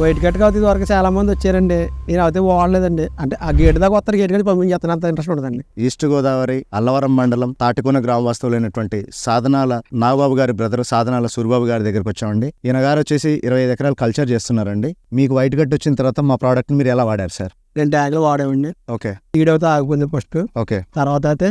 White cut కాదు ఇది వరకు చాలా మంది వచ్చారండి. నేను అయితే వాడలేదండి. అంటే ఆ గేట్ దాకా వస్తారు గేట్ కానీ పంపించేస్తాను అంత ఇంట్రెస్ట్ ఉండదండి. ఈస్ట్ గోదావరి అల్లవరం మండలం తాటికొన గ్రామ వాస్తవులైనటువంటి సాధనాల నాగబాబు గారి బ్రదర్ సాధనాల సూరిబాబు గారి దగ్గరికి వచ్చామండి. ఈయన గారు వచ్చేసి ఇరవై ఐదు ఎకరాలు కల్చర్ చేస్తున్నారండి. మీకు వైట్ గట్ వచ్చిన తర్వాత మా ప్రోడక్ట్ మీరు ఎలా వాడారు సార్ రెండు ట్యాంకులు వాడామండి. ఓకే ఈడవుతే ఆగిపోయింది ఫస్ట్ ఓకే తర్వాత అయితే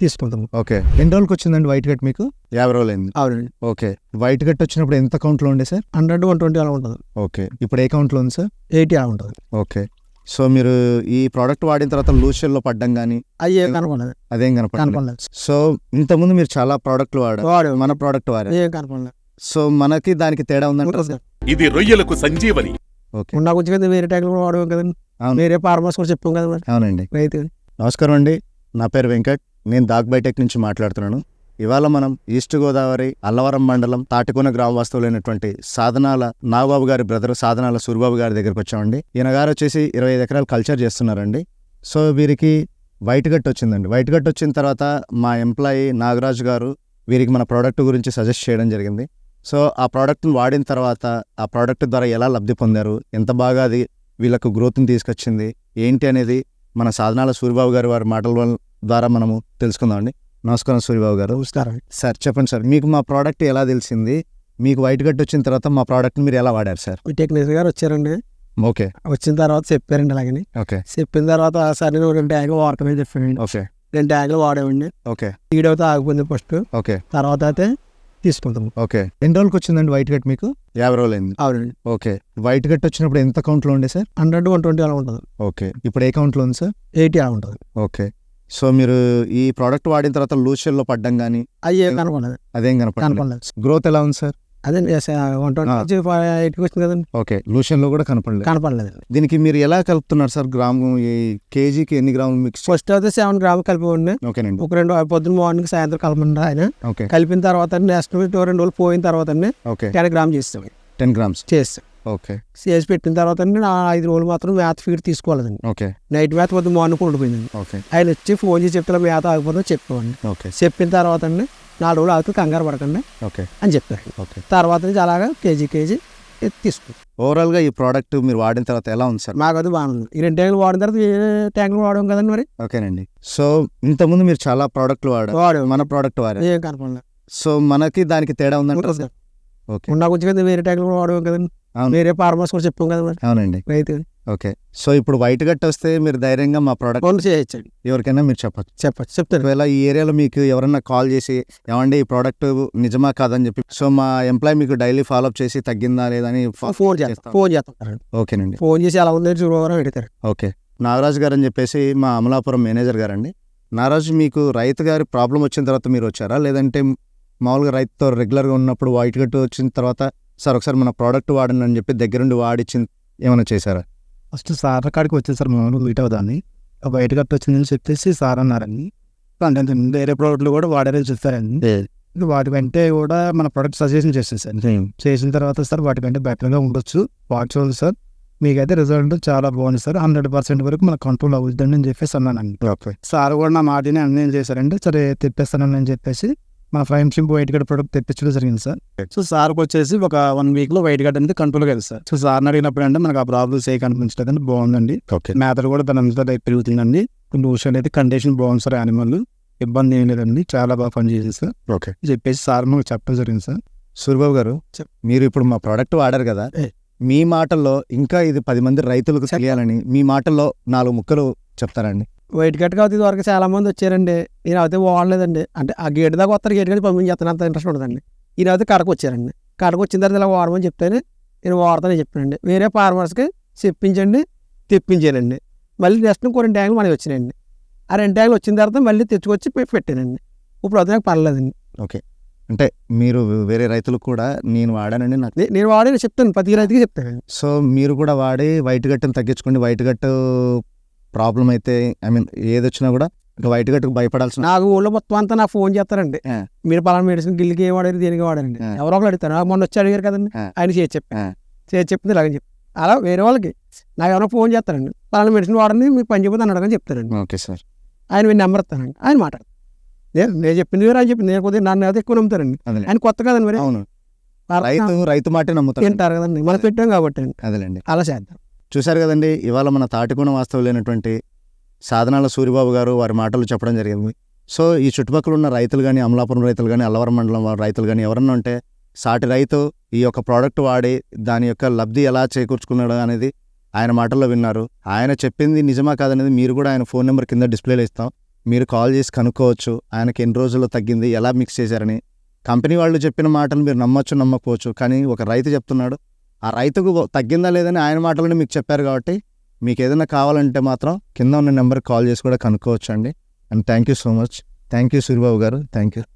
తీసుకుంటాము ఓకే. ఎన్ని రోజులకి వచ్చిందండి వైట్ గట్ మీకు? యాభై రోజులు అయింది అవునండి ఓకే. వైట్ గట్ వచ్చినప్పుడు ఎంత కౌంట్లో ఉండే సార్? హండ్రెడ్ వన్ ట్వంటీ అలా ఉంటుంది. ఓకే. ఇప్పుడు ఏ కౌంట్లో ఉంది సార్? ఎయిటీ అలా ఉంటుంది. ఓకే. సో మీరు ఈ ప్రోడక్ట్ వాడిన తర్వాత లూషన్లో పడ్డం కానీ అవి ఏం కనపడలేదు. అదేం కనపడలేదు. సో ఇంతకుముందు మీరు చాలా ప్రోడక్ట్లు వాడారు. మన ప్రోడక్ట్ వాడారు. ఏం కనపడలేదు. సో మనకి దానికి తేడా ఉందంటే ఉంటుంది సార్. ఇది రొయ్యలకు సంజీవని. ఓకే. ఉన్న కొంచెం కదా వేరే ట్యాంకులు కూడా వాడము కదండి. అవును. వేరే ఫార్మర్స్ కూడా చెప్పాం కదా అవునండి. రైతు నమస్కారం అండి. నా పేరు వెంకట్. నేను దాగ్ బైటెక్ నుంచి మాట్లాడుతున్నాను. ఇవాళ మనం ఈస్ట్ గోదావరి అల్లవరం మండలం తాటికొన గ్రామ వాస్తవులైనటువంటి సాధనాల నాగబాబు గారి బ్రదర్ సాధనాల సూరిబాబు గారి దగ్గరకు వచ్చామండి. ఈయన గారు వచ్చేసి ఇరవై ఐదు ఎకరాలు కల్చర్ చేస్తున్నారండి. సో వీరికి వైట్ గట్ వచ్చిందండి. వైట్ గట్ వచ్చిన తర్వాత మా ఎంప్లాయీ నాగరాజు గారు వీరికి మన ప్రోడక్ట్ గురించి సజెస్ట్ చేయడం జరిగింది. సో ఆ ప్రోడక్ట్ని వాడిన తర్వాత ఆ ప్రోడక్ట్ ద్వారా ఎలా లబ్ధి పొందారు? ఎంత బాగా అది వీళ్ళకు గ్రోత్ని తీసుకొచ్చింది? ఏంటి అనేది మన సాధనాల సూరిబాబు గారి వారి మాటల ద్వారా మనము తెలుసుకుందామండి నమస్కారం సూరిబాబు గారు. నమస్కారం. సార్ చెప్పండి సార్ మీకు మా ప్రోడక్ట్ ఎలా తెలిసింది? మీకు వైట్ గట్ వచ్చిన తర్వాత మా ప్రోడక్ట్ని మీరు ఎలా వాడారు సార్? టెక్నీషియన్ గారు వచ్చారండి. ఓకే. వచ్చిన తర్వాత చెప్పారండి అలాగని. ఓకే. చెప్పిన తర్వాత సరే నేను రెండు ట్యాంకులు వాడతామని చెప్పానండి ఓకే. రెండు ట్యాంకులు వాడామండి ఓకే. ఈడవుతే ఆగిపోయింది ఫస్ట్. ఓకే. తర్వాత అయితే తీసుకుంటాము ఓకే. ఎన్ని రోజులకి వచ్చిందండి వైట్ గట్ మీకు? యాభై రోజులు అయింది అవునండి ఓకే. వైట్ గట్ వచ్చినప్పుడు ఎంత కౌంట్లో ఉండే సార్? హండ్రెడ్ వన్ ట్వంటీ అలా ఉంటుంది. ఓకే. ఇప్పుడు ఏ కౌంట్లో ఉంది సార్? ఎయిటీ అలా ఉంటుంది. ఓకే. సో మీరు ఈ ప్రోడక్ట్ వాడిన తర్వాత లూషన్లో పడ్డం కానీ ఏం కనపడలేదు అదేం కనపడలేదు. గ్రోత్ ఎలా ఉంది సార్? అదే వన్ ట్వంటీ ఎయిట్కి వచ్చింది కదండి. ఓకే లూషన్లో కూడా కనపడలేదు. కనపడలేదు దీనికి మీరు ఎలా కలుపుతున్నారు సార్? గ్రాము ఈ కేజీకి ఎన్ని గ్రాములు మిక్స్ ఫస్ట్ అయితే సెవెన్ గ్రామ్ కలిపి ఓకేనండి. ఒక రెండు పొద్దున్న మార్నింగ్ సాయంత్రం కలపండి ఆయన. ఓకే. కలిపిన తర్వాత నెక్స్ట్ రెండు రోజులు పోయిన తర్వాత ఓకే. టెన్ గ్రామ్ చేస్తాం టెన్ గ్రామ్స్. చేస్తాం. ఓకే. చేసి పెట్టిన తర్వాత నా ఐదు రోజులు మాత్రం మేత ఫీడ్ తీసుకోవాలండి. ఓకే. నైట్ మేత పొద్దున్న మార్నింగ్ ఉండిపోయిందండి. ఓకే. ఆయన వచ్చి ఫోన్ చేసి చెప్తే మేత ఆగిపోతుందో చెప్పామండి ఓకే. చెప్పిన తర్వాత అండి నాలుగు రోజులు ఆగితే కంగారు పడకండి ఓకే. అని చెప్పారు. ఓకే. తర్వాత నుంచి అలాగా కేజీ కేజీ తీసుకుంటాం ఓవరాల్గా ఈ ప్రోడక్ట్ మీరు వాడిన తర్వాత ఎలా ఉంది సార్? మాకు అది బాగుంది. ఈ రెండు ట్యాంకులు వాడిన తర్వాత ఏ ట్యాంకులు వాడడం కదండి మరి? ఓకేనండి. సో ఇంతకుముందు మీరు చాలా ప్రోడక్ట్లు వాడారు. వాడాం మన ప్రోడక్ట్ వాడారు. ఏం కనపడలేదు. సో మనకి దానికి తేడా ఉందంటే ఉంటుంది సార్. ఓకే. ఉన్న కొంచెం వేరే ట్యాంకులు వాడడం కదండి. వేరే ఫార్మర్స్ కూడా చెప్పాం కదా మరి. అవునండి. రైతు ఓకే. సో ఇప్పుడు వైట్ గట్ వస్తే మీరు ధైర్యంగా మా ప్రోడక్ట్ ఫోన్ చేయొచ్చండి ఎవరికైనా మీరు చెప్పచ్చు. చెప్పచ్చు. చెప్తాను. ఒకవేళ ఈ ఏరియాలో మీకు ఎవరన్నా కాల్ చేసి ఏమండి ఈ ప్రోడక్ట్ నిజమా కాదని చెప్పి సో మా ఎంప్లాయ్ మీకు డైలీ ఫాలోఅప్ చేసి తగ్గిందా లేదని ఫోన్ చేస్తాం. ఫోన్ చేస్తాం ఓకేనండి. ఫోన్ చేసి ఎలా ఉందని చూడవరం అడుగుతారు. ఓకే. నాగరాజు గారు అని చెప్పేసి మా అమలాపురం మేనేజర్ గారండి. నాగరాజు మీకు రైతు గారి ప్రాబ్లం వచ్చిన తర్వాత మీరు వచ్చారా? లేదంటే మామూలుగా రైతుతో రెగ్యులర్గా ఉన్నప్పుడు వైట్ గట్టు వచ్చిన తర్వాత సార్ ఒకసారి మన ప్రోడక్ట్ వాడండి అని చెప్పి దగ్గరుండి వాడిచ్చి ఏమైనా చేశారా? ఫస్ట్ సార్ కాడికి వచ్చేది సార్ మేము మీట్ అవుదాన్ని బయట కట్టి వచ్చిందని చెప్పేసి సార్ అన్నారని అంటే వేరే ప్రోడక్ట్లు కూడా వాడారని చెప్పారండి. ఇంకా వాటి కంటే కూడా మన ప్రోడక్ట్ సజెషన్ చేసింది సార్. చేసిన తర్వాత సార్ వాటికంటే బెటర్గా ఉండొచ్చు. వాచుకోవాలి సార్. మీకైతే రిజల్ట్ చాలా బాగుంది సార్. హండ్రెడ్ పర్సెంట్ వరకు మన కంట్రోల్ అవుతుందని అని చెప్పేసి అన్నానండి. ఓకే. సార్ కూడా నా మాటని అన్నీ చేశారంటే సరే తెప్పిస్తానని అని చెప్పేసి మన ఫ్రెండ్షిప్ వైట్ గడ్ ప్రోడక్ట్ తెప్పించడం జరిగింది సార్. సో సార్కి వచ్చేసి ఒక వన్ వీక్లో వైట్ గడ్ అనేది కంట్రోల్ కదా సార్. సో సార్ని అడిగినప్పుడు అంటే మనకు ఆ ప్రాబ్లమ్స్ ఏ కనిపించలేదండి బాగుందండి. మేతలు కూడా దాని అంతా పెరుగుతుందండి. లూషన్ అయితే కండిషన్ బాగుంది సార్ యానిమల్ ఇబ్బంది ఏం లేదండి చాలా బాగా పనిచేసింది సార్. ఓకే చెప్పేసి సార్ మాకు చెప్పడం జరిగింది సార్. సూరిబాబు గారు. మీరు ఇప్పుడు మా ప్రోడక్ట్ వాడారు కదా. మీ మాటల్లో ఇంకా ఇది పది మంది రైతులకు తెలియాలని మీ మాటల్లో నాలుగు ముక్కలు చెప్తారండి. వైట్ కట్ కాదు ఇది వరకు చాలా మంది వచ్చారండి. నేను అయితే వాడలేదండి అంటే ఆ గేట్ దాకా వస్తారు. గేట్ కానీ పంపించేస్తాను అంత ఇంట్రెస్ట్ ఉండదండి. ఈయన అయితే కడకు వచ్చారండి. కడకు వచ్చిన తర్వాత ఇలా వాడమని చెప్తేనే నేను వాడతానని చెప్పానండి వేరే ఫార్మర్స్కి చెప్పించండి తెప్పించానండి. మళ్ళీ నెక్స్ట్ ఇంకో రెండు ట్యాంకులు మనకి వచ్చినాయండి. ఆ రెండు ట్యాంకులు వచ్చిన తర్వాత మళ్ళీ తెచ్చుకొచ్చి పెట్టానండి. ఇప్పుడు అయితే నాకు పర్లేదండి అంటే మీరు వేరే రైతులకు కూడా నేను వాడానండి నాకు నేను వాడి చెప్తాను. ప్రతి రైతుకి చెప్తానండి. సో మీరు కూడా వాడి వైట్ గట్టును తగ్గించుకోండి. వైట్ గట్టు ప్రాబ్లం అయితే ఐ మీన్ ఏది వచ్చినా కూడా ఇంకా వైట్ గట్టుకు భయపడాల్సిన నాకు ఊళ్ళో మొత్తం అంతా నాకు ఫోన్ చేస్తారండి. మీరు పలానా మెడిసిన్ గిల్లికి ఏం వాడారు దేనికి వాడారండి. ఎవరో ఒకరు అడుగుతారు నాకు మొన్న వచ్చి అడిగారు కదండి. ఆయన చేసి చెప్పి ఆ. చేసి చెప్పింది ఇలాగని చెప్పి అలా వేరే వాళ్ళకి నాకు ఎవరైనా ఫోన్ చేస్తారండి పలానా మెడిసిన్ వాడండి మీకు పని చెప్పి అని అడగని చెప్తారండి. Okay sir. ఆయన మీ నెంబర్ ఇస్తానండి ఆయన మాట్లాడతారు నేను నేను చెప్పింది వేరే ఆయన చెప్పింది నేను కొద్దిగా నన్ను అయితే ఎక్కువ నమ్ముతారండి. అదే ఆయన కొత్త కదండి మరి. అవును. రైతు రైతు మాటే నమ్ముతాడు. తింటారు కదండి మనం పెట్టాం కాబట్టి అండి. అదేలేండి. అలా చేద్దాం. చూశారు కదండి ఇవాళ మన తాటికోణ వాస్తవులైనటువంటి సాధనాల సూరిబాబు గారు వారి మాటలు చెప్పడం జరిగింది. సో ఈ చుట్టుపక్కల ఉన్న రైతులు కానీ అమలాపురం రైతులు కానీ అల్లవరం మండలం వారి రైతులు కానీ ఎవరన్నా ఉంటే సాటి రైతు ఈ యొక్క ప్రోడక్ట్ వాడి దాని యొక్క లబ్ధి ఎలా చేకూర్చుకున్నాడు అనేది ఆయన మాటల్లో విన్నారు. ఆయన చెప్పింది నిజమా కాదనేది మీరు కూడా ఆయన ఫోన్ నెంబర్ కింద డిస్ప్లేలో ఇస్తాం. మీరు కాల్ చేసి కనుక్కోవచ్చు ఆయనకి ఎన్ని రోజుల్లో తగ్గింది ఎలా మిక్స్ చేశారని. కంపెనీ వాళ్ళు చెప్పిన మాటలు మీరు నమ్మొచ్చు నమ్మకపోవచ్చు కానీ ఒక రైతు చెప్తున్నాడు ఆ రైతుకు తగ్గిందా లేదని ఆయన మాటలను మీకు చెప్పారు కాబట్టి మీకు ఏదైనా కావాలంటే మాత్రం కింద ఉన్న నెంబర్కి కాల్ చేసి కూడా కనుక్కోవచ్చు అండి and thank you so much. Thank you Suribabu గారు. Thank you.